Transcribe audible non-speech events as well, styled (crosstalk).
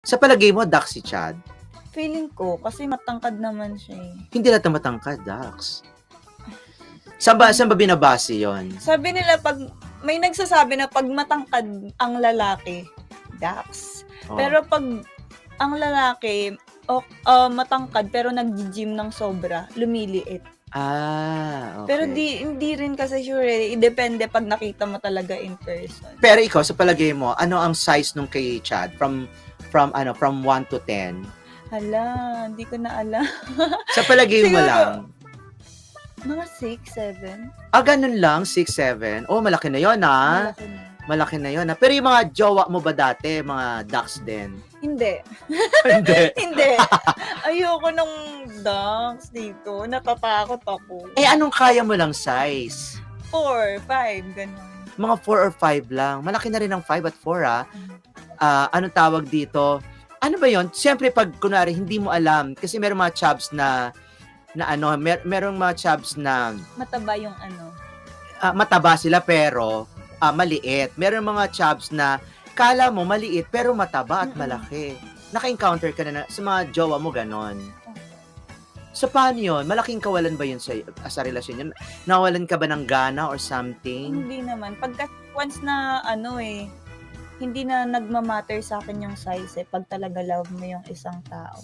Sa palagay mo, Dax si Chad? Feeling ko, kasi matangkad naman siya eh. Hindi lahat na matangkad, Dax. Saan ba, saan ba binabase yon? Sabi nila, pag may nagsasabi na pag matangkad ang lalaki, dax. Oh. Pero pag ang lalaki, o, ah, matangkad pero nag-gym ng sobra, lumiliit. ah, okay. Pero di hindi rin kasi sure, eh. depende pag nakita mo talaga in person. Pero ikaw, sa palagay mo, ano ang size nung kay Chad? From, from, ano, from 1 to 10? Hala, hindi ko na alam. (laughs) Sa palagay mo Siguro, lang. Mga 6, 7. Ah, ganun lang, 6, 7. Oh, malaki na yon ah. Malaki na. Malaki na yon ah. Pero yung mga jowa mo ba dati, mga ducks din? Hindi. (laughs) Hindi. (laughs) Hindi. Ayoko ng dunks dito. Natatakot ako. eh, anong kaya mo lang size? 4, 5, ganun. Mga 4 or 5 lang. Malaki na rin ang 5 at 4 ah. Ah, anong tawag dito? Ano ba yon? Siyempre, pag kunwari, hindi mo alam, kasi meron mga chubs na, na ano, mer merong mga chubs na Mataba yung ano. ah, mataba sila pero ah, maliit. Meron mga chubs na kala mo maliit pero mataba at malaki. Naka-encounter ka na, na sa mga jowa mo ganon. So paano yun? Malaking kawalan ba yun sa, sa relasyon yun? Nawalan ka ba ng gana or something? Hindi naman. Pagka once na ano eh, hindi na nagmamatter sa akin yung size eh, pag talaga love mo yung isang tao.